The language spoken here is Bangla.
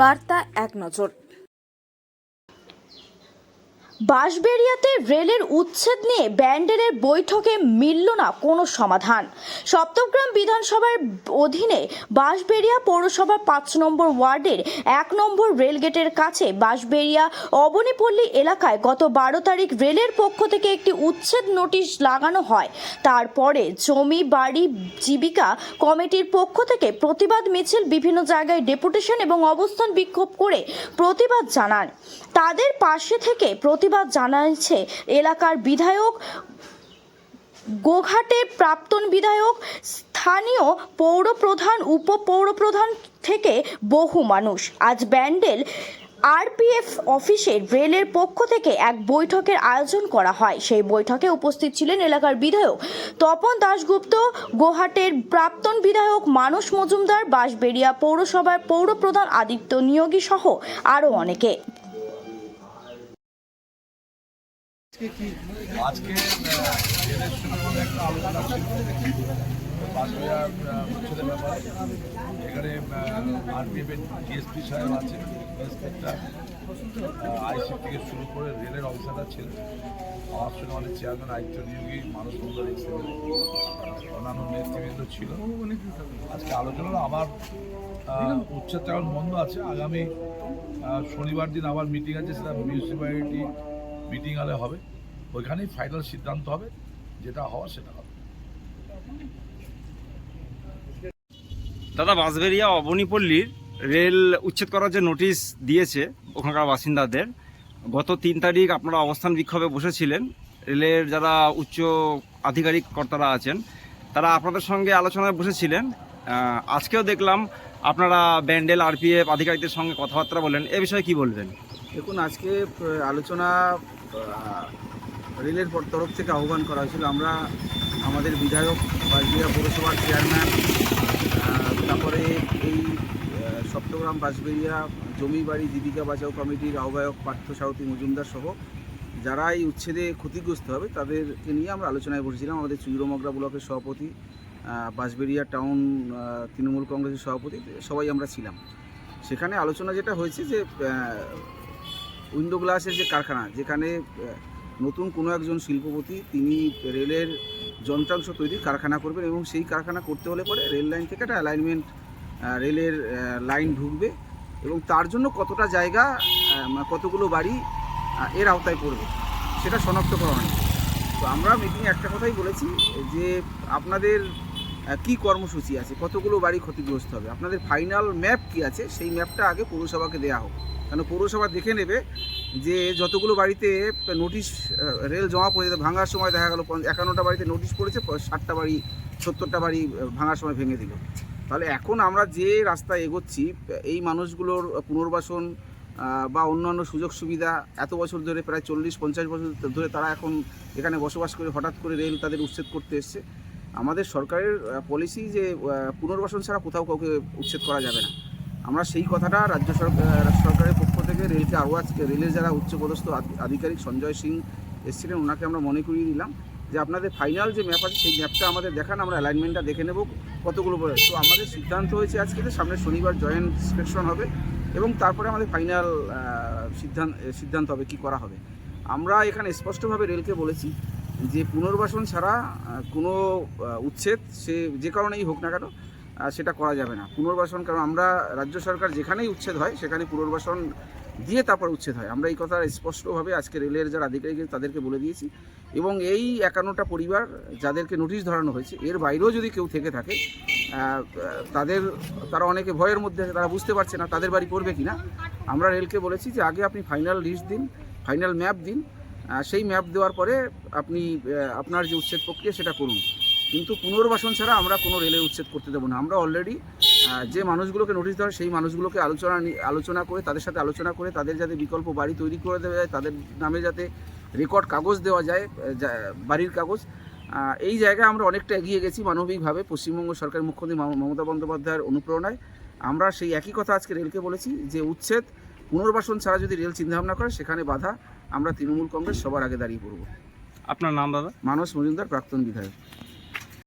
বার্তা এক নজর। বাঁশবেড়িয়াতে রেলের উচ্ছেদ নিয়ে ব্যান্ডেলের বৈঠকে মিলল না কোনো সমাধান। সপ্তগ্রাম বিধানসভার অধীনে বাঁশবেড়িয়া পৌরসভার পাঁচ নম্বর ওয়ার্ডের এক নম্বর রেলগেটের কাছে বাঁশবেড়িয়া অবনীপল্লী এলাকায় গত বারো তারিখ রেলের পক্ষ থেকে একটি উচ্ছেদ নোটিশ লাগানো হয়। তারপরে জমি, বাড়ি, জীবিকা কমিটির পক্ষ থেকে প্রতিবাদ মিছিল, বিভিন্ন জায়গায় ডেপুটেশন এবং অবস্থান বিক্ষোভ করে প্রতিবাদ জানান। তাদের পাশে থেকে প্রতিবাদ জানাচ্ছে এলাকার বিধায়ক, গোঘাটে প্রাক্তন বিধায়ক, স্থানীয় পৌরপ্রধান, উপপৌরপ্রধান থেকে বহু মানুষ। আজ ব্যান্ডেল আরপিএফ অফিসের রেলের পক্ষ থেকে এক বৈঠকের আয়োজন করা হয়। সেই বৈঠকে উপস্থিত ছিলেন এলাকার বিধায়ক তপন দাশগুপ্ত গোহাটের প্রাক্তন বিধায়ক মানস মজুমদার, বাঁশবেড়িয়া পৌরসভার পৌরপ্রধান আদিত্য নিয়োগী সহ আরও অনেকে। আজকে একটা আলোচনা ছিল। এখানে আরপিএফের ডিএসপি সাহেব ইন্সপেক্টর আইসি থেকে শুরু করে রেলের অফিসাররা ছিলেন। আমার সঙ্গে চেয়ারম্যান আদিত্য নিয়োগী এক্সিডেন্ট অন্যান্য নেতৃবৃন্দ ছিল। আজকে আলোচনা আবার আহ, এখন বন্ধ আছে। আগামী শনিবার দিন আবার মিটিং আছে সেটা মিউনিসিপ্যালিটি মিটিং হলে হবে। ওইখানেই ফাইনাল সিদ্ধান্ত হবে যেটা হওয়া সেটা হবে। দাদা বাঁশবেরিয়া অবনীপল্লীর রেল উচ্ছেদ করার যে নোটিশ দিয়েছে ওখানকার বাসিন্দাদের গত তিন তারিখ আপনারা অবস্থান বিক্ষোভে বসেছিলেন। রেলের যারা উচ্চ আধিকারিক কর্তারা আছেন তারা আপনাদের সঙ্গে আলোচনায় বসেছিলেন। আজকেও দেখলাম আপনারা ব্যান্ডেল আরপিএফ আধিকারিকদের সঙ্গে কথাবার্তা বলেন। এ বিষয়ে কি বলবেন? দেখুন আজকে আলোচনা রেলের তরফ থেকে আহ্বান করা হয়েছিল। আমরা আমাদের বিধায়ক বাসবিয়া পৌরসভার চেয়ারম্যান তারপরে এই সপ্তগ্রাম বাসবেরিয়া জমি বাড়ি জীবিকা বাঁচাও কমিটির আহ্বায়ক পার্থ সাউতি মজুমদার সহ যারা এই উচ্ছেদে ক্ষতিগ্রস্ত হবে, তাদেরকে নিয়ে আমরা আলোচনায় বসেছিলাম। আমাদের চুইরমগরা ব্লকের সভাপতি বাঁশবেড়িয়া টাউন তৃণমূল কংগ্রেসের সভাপতি, সবাই আমরা ছিলাম। সেখানে আলোচনা যেটা হয়েছে যে উইন্ডো গ্লাসের যে কারখানা, যেখানে নতুন কোনো একজন শিল্পপতি তিনি রেলের যন্ত্রাংশ তৈরির কারখানা করবেন এবং সেই কারখানা করতে হলে পরে রেল লাইন থেকে একটা অ্যালাইনমেন্ট রেলের লাইন ঢুকবে এবং তার জন্য কতটা জায়গা কতগুলো বাড়ি এর আওতায় পড়বে, সেটা শনাক্ত করা হয়নি তো আমরা মিটিংয়ে একটা কথাই বলেছি যে আপনাদের কি কর্মসূচি আছে? কতগুলো বাড়ি ক্ষতিগ্রস্ত হবে? আপনাদের ফাইনাল ম্যাপ কি আছে? সেই ম্যাপটা আগে পৌরসভাকে দেওয়া হোক। কেন পৌরসভা দেখে নেবে যে যতগুলো বাড়িতে নোটিশ রেল জমা পড়ে যেত ভাঙার সময় দেখা গেল একান্নটা বাড়িতে নোটিশ পড়েছে ষাটটা বাড়ি, সত্তরটা বাড়ি ভাঙার সময় ভেঙে দিল। তাহলে এখন আমরা যে রাস্তায় এগোচ্ছি, এই মানুষগুলোর পুনর্বাসন বা অন্যান্য সুযোগ সুবিধা, এত বছর ধরে প্রায় চল্লিশ, পঞ্চাশ বছর ধরে তারা এখন এখানে বসবাস করে হঠাৎ করে রেল তাদের উচ্ছেদ করতে এসছে। আমাদের সরকারের পলিসি যে পুনর্বাসন ছাড়া কোথাও কাউকে উচ্ছেদ করা যাবে না। আমরা সেই কথাটা রাজ্য সরকার সরকারের পক্ষ থেকে রেলকে আরও আজকে, রেলের যারা উচ্চপদস্থ আধি- আধিকারিক সঞ্জয় সিং এসেছিলেন, ওনাকে আমরা মনে করিয়ে দিলাম যে আপনাদের ফাইনাল যে ম্যাপ আছে, সেই ম্যাপটা আমাদের দেখান, আমরা অ্যালাইনমেন্টটা দেখে নেব কতগুলো বলে। তো আমাদের সিদ্ধান্ত হয়েছে আজকে যে সামনে শনিবার জয়েন্ট ইন্সপেকশন হবে এবং তারপরে আমাদের ফাইনাল সিদ্ধান্ত সিদ্ধান্ত হবে কি করা হবে। আমরা এখানে স্পষ্টভাবে রেলকে বলেছি যে পুনর্বাসন ছাড়া কোনো উচ্ছেদ সে যে কারণেই হোক না কেন সেটা করা যাবে না। পুনর্বাসন, কারণ আমরা রাজ্য সরকার যেখানেই উচ্ছেদ হয়, সেখানে পুনর্বাসন দিয়ে তারপর উচ্ছেদ হয়। আমরা এই কথা স্পষ্টভাবে আজকে রেলের যারা আধিকারিক তাদেরকে বলে দিয়েছি। এবং এই একান্নটা পরিবার যাদেরকে নোটিশ ধরানো হয়েছে, এর বাইরেও যদি কেউ থেকে থাকে তাদের, তারা অনেকে ভয়ের মধ্যে তারা বুঝতে পারছে না তাদের বাড়ি পড়বে কি না আমরা রেলকে বলেছি যে আগে আপনি ফাইনাল লিস্ট দিন ফাইনাল ম্যাপ দিন সেই ম্যাপ দেওয়ার পরে আপনি আপনার যে উচ্ছেদ প্রক্রিয়া সেটা করুন। কিন্তু পুনর্বাসন ছাড়া আমরা কোনো রেলের উচ্ছেদ করতে দেবো না। আমরা অলরেডি যে মানুষগুলোকে নোটিশ দেওয়া সেই মানুষগুলোকে আলোচনা আলোচনা করে, তাদের সাথে আলোচনা করে, তাদের যাতে বিকল্প বাড়ি তৈরি করে দেওয়া যায়, তাদের নামে যাতে রেকর্ড কাগজ দেওয়া যায় বাড়ির কাগজ এই জায়গায় আমরা অনেকটা এগিয়ে গেছি মানবিকভাবে। পশ্চিমবঙ্গ সরকারের মুখ্যমন্ত্রী মম- মমতা বন্দ্যোপাধ্যায়ের অনুপ্রেরণায়। আমরা সেই একই কথা আজকে রেলকে বলেছি যে উচ্ছেদ, পুনর্বাসন ছাড়া যদি রেল চিন্তাভাবনা করে, সেখানে বাধা আমরা তৃণমূল কংগ্রেস সবার আগে দাঁড়িয়ে পড়ব। আপনার নাম দাদা? মানস মজুমদার প্রাক্তন বিধায়ক।